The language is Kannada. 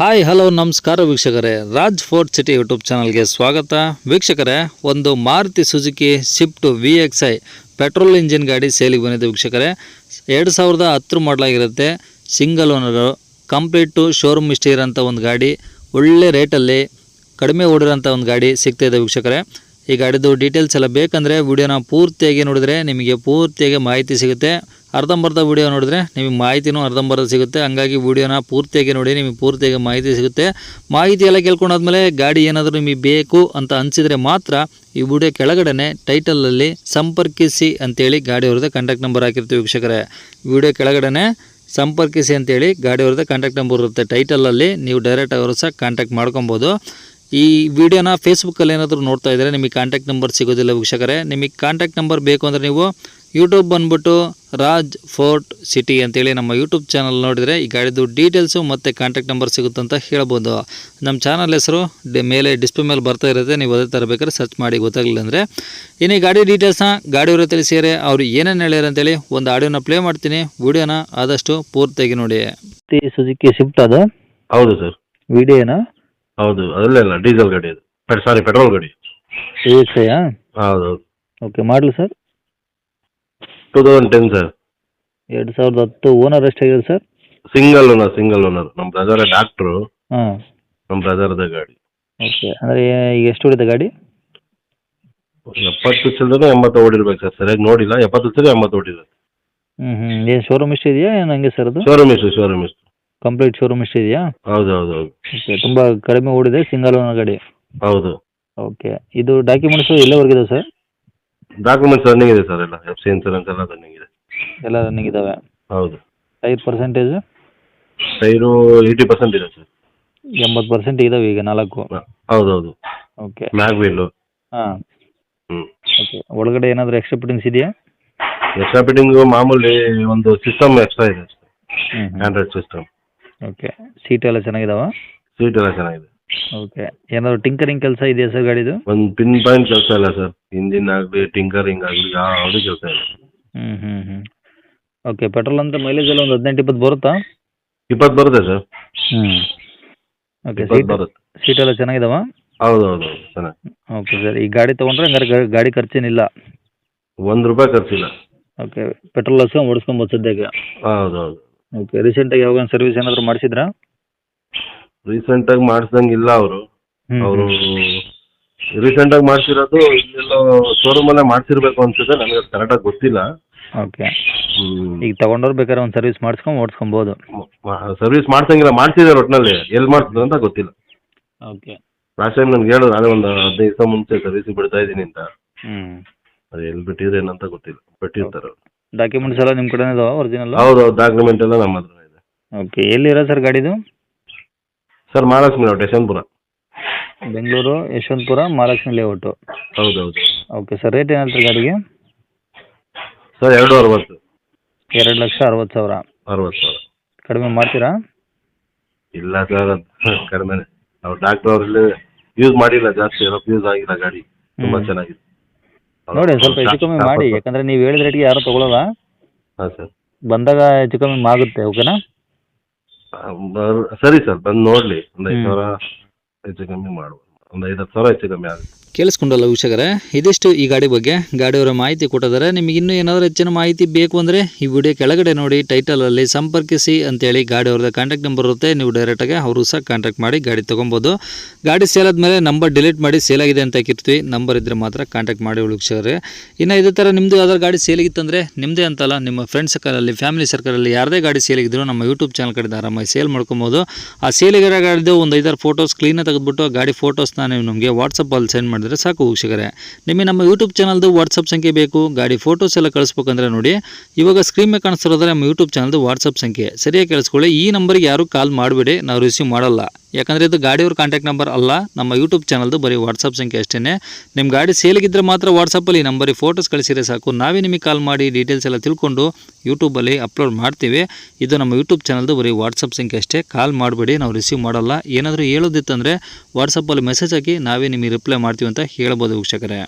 ಹಾಯ್, ಹಲೋ, ನಮಸ್ಕಾರ ವೀಕ್ಷಕರೇ. ರಾಜ್ ಫೋರ್ಟ್ ಸಿಟಿ ಯೂಟ್ಯೂಬ್ ಚಾನಲ್ಗೆ ಸ್ವಾಗತ. ವೀಕ್ಷಕರೇ, ಒಂದು Maruti Suzuki Swift V X I petrol engine ಗಾಡಿ ಸೇಲಿಗೆ ಬಂದಿದೆ ವೀಕ್ಷಕರೇ. ಎರಡು ಸಾವಿರದ ಹತ್ತು ಮಾಡಲಾಗಿರುತ್ತೆ. ಸಿಂಗಲ್ ಓನರು ಕಂಪ್ಲೀಟು ಶೋರೂಮ್ ಇಷ್ಟ ಇರೋಂಥ ಒಂದು ಗಾಡಿ. ಒಳ್ಳೆ ರೇಟಲ್ಲಿ ಕಡಿಮೆ ಓಡಿರೋಂಥ ಒಂದು ಗಾಡಿ ಸಿಗ್ತಾಯಿದೆ ವೀಕ್ಷಕರೇ. ಈ ಗಾಡಿದು ಡೀಟೇಲ್ಸ್ ಎಲ್ಲ ಬೇಕಂದರೆ ವಿಡಿಯೋನ ಪೂರ್ತಿಯಾಗಿ ನೋಡಿದ್ರೆ ನಿಮಗೆ ಪೂರ್ತಿಯಾಗಿ ಮಾಹಿತಿ ಸಿಗುತ್ತೆ. ಅರ್ಧಂಬರ್ಧ ವಿಡಿಯೋ ನೋಡಿದ್ರೆ ನಿಮಗೆ ಮಾಹಿತಿನೂ ಅರ್ಧಂಬರ್ಧ ಸಿಗುತ್ತೆ. ಹಂಗಾಗಿ ವಿಡಿಯೋನ ಪೂರ್ತಿಯಾಗಿ ನೋಡಿ ನಿಮಗೆ ಪೂರ್ತಿಯಾಗಿ ಮಾಹಿತಿ ಸಿಗುತ್ತೆ. ಮಾಹಿತಿ ಎಲ್ಲ ಕೇಳ್ಕೊಂಡಾದ್ಮೇಲೆ ಗಾಡಿ ಏನಾದರೂ ನಿಮಗೆ ಬೇಕು ಅಂತ ಅನಿಸಿದರೆ ಮಾತ್ರ ಈ ವಿಡಿಯೋ ಕೆಳಗಡೆ ಟೈಟಲಲ್ಲಿ ಸಂಪರ್ಕಿಸಿ ಅಂತೇಳಿ ಗಾಡಿ ಅವ್ರದ್ದು ಕಾಂಟ್ಯಾಕ್ಟ್ ನಂಬರ್ ಹಾಕಿರ್ತೀವಿ ವೀಕ್ಷಕರೇ. ವಿಡಿಯೋ ಕೆಳಗಡೆ ಸಂಪರ್ಕಿಸಿ ಅಂತೇಳಿ ಗಾಡಿ ಅವ್ರದ್ದು ಕಾಂಟ್ಯಾಕ್ಟ್ ನಂಬರ್ ಇರುತ್ತೆ ಟೈಟಲಲ್ಲಿ ನೀವು ಡೈರೆಕ್ಟ್ ಅವರು ಸಹ ಕಾಂಟ್ಯಾಕ್ಟ್ ಮಾಡ್ಕೊಬೋದು. ಈ ವಿಡಿಯೋನ ಫೇಸ್ಬುಕ್ಕಲ್ಲಿ ಏನಾದರೂ ನೋಡ್ತಾ ಇದ್ದರೆ ನಿಮಗೆ ಕಾಂಟ್ಯಾಕ್ಟ್ ನಂಬರ್ ಸಿಗೋದಿಲ್ಲ ವೀಕ್ಷಕರೇ. ನಿಮಗೆ ಕಾಂಟ್ಯಾಕ್ಟ್ ನಂಬರ್ ಬೇಕು ಅಂದರೆ ನೀವು ಯೂಟ್ಯೂಬ್ ಬಂದುಬಿಟ್ಟು ರಾಜ್ ಫೋರ್ಟ್ ಸಿಟಿ ಅಂತೇಳಿ ನಮ್ಮ ಯೂಟ್ಯೂಬ್ ಚಾನಲ್ ನೋಡಿದರೆ ಈ ಗಾಡಿದು ಡೀಟೇಲ್ಸು ಮತ್ತು ಕಾಂಟ್ಯಾಕ್ಟ್ ನಂಬರ್ ಸಿಗುತ್ತೆ ಅಂತ ಹೇಳ್ಬೋದು. ನಮ್ಮ ಚಾನಲ್ ಹೆಸರು ಡಿ ಮೇಲೆ ಡಿಸ್ಪ್ಲೇ ಮೇಲೆ ಬರ್ತಾ ಇರುತ್ತೆ ನೀವು ಅದೇ ಥರ ಬೇಕಾದ್ರೆ ಸರ್ಚ್ ಮಾಡಿ ಗೊತ್ತಾಗಲಿಲ್ಲ ಅಂದರೆ. ಇನ್ನು ಈ ಗಾಡಿ ಡೀಟೇಲ್ಸ್ನ ಗಾಡಿಯವರು ತಿಳಿಸಿದರೆ ಅವರು ಏನೇನು ಹೇಳ್ಯಾರ ಅಂತೇಳಿ ಒಂದು ಆಡಿಯೋನ ಪ್ಲೇ ಮಾಡ್ತೀನಿ ವಿಡಿಯೋನ ಆದಷ್ಟು ಪೂರ್ತಿಯಾಗಿ ನೋಡಿ. ಸುಜುಕಿ ಶಿಫ್ಟ್ ಅದು? ಹೌದು ಸರ್. ವಿಡಿಯೋನಾ? ಹೌದು ಅದರಲ್ಲೇ ಅಲ್ಲ ಡೀಸೆಲ್ ಗಾಡಿ ಅದು. ಸಾರಿ ಪೆಟ್ರೋಲ್ ಗಾಡಿ. ಐಯಾ ಹೌದು. Okay model sir two thousand ten sir ಎರಡು ಸಾವಿರದ ಹತ್ತು ಓನರ್ ಎಷ್ಟಾಗಿದೆ sir single owner single owner ನಮ್ಮ ಬ್ರದರ್ ಡಾಕ್ಟ್ರು ಹಾಂ. ನಮ್ಮ ಬ್ರದರ್ದ ಗಾಡಿ. ಓಕೆ ಅಂದರೆ ಈಗ ಎಷ್ಟು ಹೊಡಿದೆ ಗಾಡಿ? ಎಪ್ಪತ್ತು ಚಿಲ್ಲರೆ ಎಂಬತ್ತು ಓಡಿರ್ಬೇಕು ಸರ್ ಸರಿಯಾಗಿ ನೋಡಿಲ್ಲ ಎಪ್ಪತ್ತು ಚಿಲ್ಲರೆ ಎಂಬತ್ತು ಓಡಿದೆ. ಹ್ಞೂ ಹ್ಞೂ ಏನು ಶೋರೂಮ್ ಇಷ್ಟು ಇದೆಯಾ? ಏನು ಹಂಗೆ ಸರ್ ಅದು? ಶೋರೂಮ್ ಇಷ್ಟು ಶೋರೂಮ್ ಇಷ್ಟು. ಕಂಪ್ಲೀಟ್ ಶೋರೂಮ್ ಇಷ್ಟ ಇದೆಯಾ? ಹೌದು ಹೌದು ಹೌದು. ಓಕೆ ತುಂಬ ಕಡಿಮೆ ಓಡಿದೆ ಸಿಂಗಲ್ ಓನರ್ ಗಾಡಿ ಹೌದು. ಓಕೆ ಇದು ಡಾಕ್ಯುಮೆಂಟ್ಸು ಎಲ್ಲವರೆಗಿದೆ ಸರ್ ಡಾಕ್ಯುಮೆಂಟ್ಸ್ ರನ್ನಿಂಗ್ ಇದೆ ಸರ್ ಎಲ್ಲ. ಎಫ್ ಸಿ ಇನ್ಸೂರೆನ್ಸ್ ಎಲ್ಲ ರನ್ನಿಂಗ್ ಇದೆ. ಎಲ್ಲ ರನ್ನಿಂಗ್ ಇದ್ದಾವೆ ಹೌದು. Tyre percentage tyre eighty percent ಇದೆ ಸರ್ ಎಂಬತ್ತು ಪರ್ಸೆಂಟ್ ಇದಾವೆ ಈಗ ನಾಲ್ಕು. ಹೌದು ಹೌದು. ಓಕೆ ಮ್ಯಾಗ್ ವೀಲು ಹಾಂ. ಹ್ಞೂ ಓಕೆ ಒಳಗಡೆ ಏನಾದರೂ ಎಕ್ಸ್ಟ್ರಾ ಫಿಟ್ಟಿಂಗ್ಸ್ ಇದೆಯಾ? ಎಕ್ಸ್ಟ್ರಾ ಫಿಟ್ಟಿಂಗು ಮಾಮೂಲಿ ಒಂದು ಸಿಸ್ಟಮ್ ಎಕ್ಸ್ಟ್ರಾ ಇದೆ ಸರ್ ಹ್ಞೂ ಆಂಡ್ರಾಯ್ಡ್ ಸಿಸ್ಟಮ್ ಓಕೆ ಸೀಟ್ ಎಲ್ಲ ಚೆನ್ನಾಗಿದಾವ? ಸೀಟ್ ಎಲ್ಲ ಚೆನ್ನಾಗಿದೆ. ಓಕೆ ಏನಾದ್ರು ಟಿಂಕರಿಂಗ್ ಕೆಲಸ ಇದೆಯಾ ಸರ್ ಗಾಡಿದು? ಒಂದು ಪಿನ್ ಪಾಯಿಂಟ್ ಕೆಲಸ ಇಲ್ಲ ಸರ್ ಇಂಜಿನ್ ಆಗಲಿ ಟಿಂಕರಿಂಗ್ ಆಗಲಿ ಯಾವುದೂ ಕೆಲಸ ಇಲ್ಲ. ಹ್ಮ್ ಹ್ಮ್ ಹ್ಮ್. ಓಕೆ ಪೆಟ್ರೋಲ್ ಅಂತ ಮೈಲೇಜ್ ಎಲ್ಲ ಒಂದು ಹದಿನೆಂಟು ಇಪ್ಪತ್ತು ಬರುತ್ತಾ? ಇಪ್ಪತ್ತು ಬರುತ್ತೆ ಸರ್ ಹ್ಞೂ ಓಕೆ ಸೀಟ್ ಬರುತ್ತೆ. ಸೀಟ್ ಎಲ್ಲ ಚೆನ್ನಾಗಿದಾವ? ಹೌದು ಹೌದು ಚೆನ್ನಾಗಿ. ಓಕೆ ಸರ್ ಈ ಗಾಡಿ ತಗೊಂಡ್ರೆ ಹಂಗಾರೆ ಗಾ- ಗಾಡಿ ಖರ್ಚೇನಿಲ್ಲ. ಒಂದು ರೂಪಾಯಿ ಖರ್ಚಿಲ್ಲ. ಓಕೆ ಪೆಟ್ರೋಲ್ ಹಸ್ಕೊಂಡು ಓಡಿಸ್ಕೊಬೋದು ಸದ್ಯಕ್ಕೆ ಹೌದು ಹೌದು ಓಕೆ ರೀಸೆಂಟಾಗಿ ಯಾವಾಗ ಸರ್ವಿಸ್ ಏನಾದರೂ ಮಾಡಿಸಿದ್ರಾ? ರೀಸೆಂಟಾಗಿ ಮಾಡಿಸ್ದಂಗೆ ಇಲ್ಲ ಅವರು. ಅವರು ರೀಸೆಂಟ್ ಆಗಿ ಮಾಡಿಸಿರೋದು ಇಲ್ಲೆಲ್ಲೋ ಶೋರೂಮಲ್ಲೇ ಮಾಡ್ಸಿರ್ಬೇಕು ಅನ್ಸುತ್ತೆ ನನಗೆ ಕರೆಕ್ಟಾಗಿ ಗೊತ್ತಿಲ್ಲ. ಓಕೆ ಈಗ ತಗೊಂಡವ್ರು ಬೇಕಾದ್ರೆ ಒಂದು ಸರ್ವಿಸ್ ಮಾಡಿಸ್ಕೊಂಡು ಓಡಿಸ್ಕೊಬೋದು. ಸರ್ವಿಸ್ ಮಾಡ್ಸಂಗಿಲ್ಲ ಮಾಡ್ಸಿದ್ದಾರೆ ಒಟ್ಟಿನಲ್ಲಿ ಎಲ್ಲಿ ಮಾಡ್ಸಿದ್ರು ಅಂತ ಗೊತ್ತಿಲ್ಲ. ಓಕೆ ಲಾಸ್ಟ್ ಟೈಮ್ ನನ್ಗೆ ಹೇಳಿದ್ರು ನಾನೇ ಒಂದು ಹದಿನೈದು ದಿವಸ ಮುಂಚೆ ಸರ್ವಿಸ್ ಬಿಡ್ತಾ ಇದ್ದೀನಿ ಅಂತ. ಹ್ಞೂ ಅದು ಎಲ್ಲಿ ಬಿಟ್ಟಿದ್ರೆ ಏನಂತ ಗೊತ್ತಿಲ್ಲ. ಬಿಟ್ಟಿರ್ತಾರೆ ಅವ್ರು. ಡಾಕ್ಯುಮೆಂಟ್ಸ್ ಎಲ್ಲ ನಿಮ್ಮ ಕಡೆನೇ ಇದಾವ ಒರಿಜಿನಲ್ ಹೌದು ಡಾಕ್ಯುಮೆಂಟ್ ಎಲ್ಲ ನಮ್ಮ ಹತ್ರ ಇದೆ. ಓಕೆ ಎಲ್ಲಿರೋ ಸರ್ ಗಾಡಿದು? Sir Mahalakshmi layout Yeshwanthpur. Bengaluru Yeshwanthpur Mahalakshmi layout ಹೌದು ಹೌದು. ಓಕೆ ಸರ್ ರೇಟ್ ಏನಂತ ಹೇಳ್ತೀರಿ ಗಾಡಿಗೆ? ಸರ್ ಎರಡು ಅರವತ್ತು. ಎರಡು ಲಕ್ಷ ಅರವತ್ತು ಸಾವಿರ. ಅರವತ್ತು ಸಾವಿರ. ಕಡಿಮೆ ಮಾಡ್ತೀರಾ? ಇಲ್ಲ ಸರ್ ಕಡಿಮೆ ನಾವು ಡಾಕ್ಟರ್ ಅವ್ರಲ್ಲಿ ಯೂಸ್ ಮಾಡಿಲ್ಲ ಜಾಸ್ತಿ ಎಲ್ಲ ಯೂಸ್ ಆಗಿಲ್ಲ ಗಾಡಿ. ತುಂಬಾ ಚೆನ್ನಾಗಿದೆ. ನೋಡಿ ಸ್ವಲ್ಪ ಹೆಚ್ಚು ಕಮ್ಮಿ ಮಾಡಿ ಯಾಕಂದ್ರೆ ನೀವು ಹೇಳಿದ ರೇಟ್ಗೆ ಯಾರು ತಗೊಳಲ್ಲ. ಹಾಂ ಸರ್. ಬಂದಾಗ ಹೆಚ್ಚು ಕಮ್ಮಿ ಆಗುತ್ತೆ ಓಕೆನಾ? ಸರಿ ಸರ್ ಬಂದು ನೋಡ್ಲಿ ಒಂದ್ ಐದು. ಸಾವಿರ ಹೆಚ್ಚು ಕಮ್ಮಿ ಮಾಡುವ ಒಂದು ಐದು ಹತ್ತು ಸಾವಿರ ಹೆಚ್ಚು ಕಮ್ಮಿ ಆಗುತ್ತೆ. ಕೇಳಿಸ್ಕೊಂಡಲ್ಲ ವೀಕ್ಷಕರೇ. ಇದಿಷ್ಟು ಈ ಗಾಡಿ ಬಗ್ಗೆ ಗಾಡಿಯವರ ಮಾಹಿತಿ ಕೊಟ್ಟಿದ್ದಾರೆ. ನಿಮಗೆ ಇನ್ನೂ ಏನಾದರೂ ಹೆಚ್ಚಿನ ಮಾಹಿತಿ ಬೇಕು ಅಂದರೆ ಈ ವಿಡಿಯೋ ಕೆಳಗಡೆ ನೋಡಿ ಟೈಟಲಲ್ಲಿ ಸಂಪರ್ಕಿಸಿ ಅಂತೇಳಿ ಗಾಡಿಯವ್ರದ್ದು ಕಾಂಟ್ಯಾಕ್ಟ್ ನಂಬರ್ ಇರುತ್ತೆ. ನೀವು ಡೈರೆಕ್ಟಾಗಿ ಅವರು ಸಹ ಕಾಂಟ್ಯಾಕ್ಟ್ ಮಾಡಿ ಗಾಡಿ ತೊಗೊಬೋದು. ಗಾಡಿ ಸೇಲ್ ಆದಮೇಲೆ ನಂಬರ್ ಡಿಲೀಟ್ ಮಾಡಿ ಸೇಲ್ ಆಗಿದೆ ಅಂತ ಹಾಕಿರ್ತೀವಿ ನಂಬರ್ ಇದ್ದರೆ ಮಾತ್ರ ಕಾಂಟ್ಯಾಕ್ಟ್ ಮಾಡಿ ವೀಕ್ಷಕರೇ. ಇನ್ನು ಇದೇ ಥರ ನಿಮ್ಮದು ಯಾವ್ದಾದ್ರು ಗಾಡಿ ಸೇಲಿಗಿತ್ತಂದರೆ ನಿಮ್ಮದೇ ಅಂತಲ್ಲ, ನಿಮ್ಮ ಫ್ರೆಂಡ್ಸ್ ಸರ್ಕಲಲ್ಲಿ ಫ್ಯಾಮಿಲಿ ಸರ್ಕಲಲ್ಲಿ ಯಾರದೇ ಗಾಡಿ ಸೇಲಿಗಿದ್ರು ನಮ್ಮ ಯೂಟ್ಯೂಬ್ ಚಾನಲ್ ಕಡೆ ಆರಾಮಾಗಿ ಸೇಲ್ ಮಾಡ್ಕೊಬೋದು. ಆ ಸೇಲಿಗಿರೋ ಗಾಡಿದು ಒಂದು ಐದಾರು ಫೋಟೋಸ್ ಕ್ಲೀನಾಗಿ ತೆಗೆದುಬಿಟ್ಟು ಗಾಡಿ ಫೋಟೋಸ್ನ ನೀವು ನಮಗೆ ವಾಟ್ಸಪ್ಪಲ್ಲಿ ಸೆಂಡ್ ಮಾಡಿದ್ರೆ ಸಾಕು ವೀಕ್ಷಕರೇ. ನಿಮಗೆ ನಮ್ಮ ಯೂಟ್ಯೂಬ್ ಚಾನಲ್ದು ವಾಟ್ಸಪ್ ಸಂಖ್ಯೆ ಬೇಕು. ಗಾಡಿ ಫೋಟೋಸ್ ಎಲ್ಲ ಕಳಿಸ್ಬೇಕಂದ್ರೆ ನೋಡಿ. ಇವಾಗ ಸ್ಕ್ರೀನ್ ಮೇಲೆ ಕಾಣಿಸ್ತಿರೋದ್ರೆ ನಮ್ಮ ಯೂಟ್ಯೂಬ್ ಚಾನಲ್ದು ವಾಟ್ಸಪ್ ಸಂಖ್ಯೆ. ಸರಿಯಾಗಿ ಕೇಳಿಸ್ಕೊಳ್ಳಿ. ಈ ನಂಬರ್ಗೆ ಯಾರು ಕಾಲ್ ಮಾಡಬೇಡಿ. ನಾವು ರಿಸೀವ್ ಮಾಡಲ್ಲ. ಯಾಕಂದರೆ ಇದು ಗಾಡಿಯವ್ರ ಕಾಂಟ್ಯಾಕ್ಟ್ ನಂಬರ್ ಅಲ್ಲ, ನಮ್ಮ ಯೂಟ್ಯೂಬ್ ಚಾನಲ್ದು ಬರೀ ವಾಟ್ಸಪ್ ಸಂಖ್ಯೆ ಅಷ್ಟೇ ನಿಮ್ಮ ಗಾಡಿ ಸೇಲಿಗಿದ್ರೆ ಮಾತ್ರ ವಾಟ್ಸಪ್ಪಲ್ಲಿ ಈ ನಂಬರಿಗೆ ಫೋಟೋಸ್ ಕಳಿಸಿದ್ರೆ ಸಾಕು. ನಾವೇ ನಿಮಗೆ ಕಾಲ್ ಮಾಡಿ ಡೀಟೇಲ್ಸ್ ಎಲ್ಲ ತಿಳ್ಕೊಂಡು ಯೂಟ್ಯೂಬಲ್ಲಿ ಅಪ್ಲೋಡ್ ಮಾಡ್ತೀವಿ. ಇದು ನಮ್ಮ ಯೂಟ್ಯೂಬ್ ಚಾನಲ್ದು ಬರೀ ವಾಟ್ಸಪ್ ಸಂಖ್ಯೆ ಅಷ್ಟೇ. ಕಾಲ್ ಮಾಡಬೇಡಿ, ನಾವು ರಿಸೀವ್ ಮಾಡಲ್ಲ. ಏನಾದರೂ ಹೇಳೋದಿತ್ತಂದರೆ ವಾಟ್ಸಪ್ಪಲ್ಲಿ ಮೆಸೇಜ್ ಹಾಕಿ ನಾವೇ ನಿಮಗೆ ರಿಪ್ಲೈ ಮಾಡ್ತೀವಿ ಅಂತ ಹೇಳ್ಬೋದು ವೀಕ್ಷಕರೇ.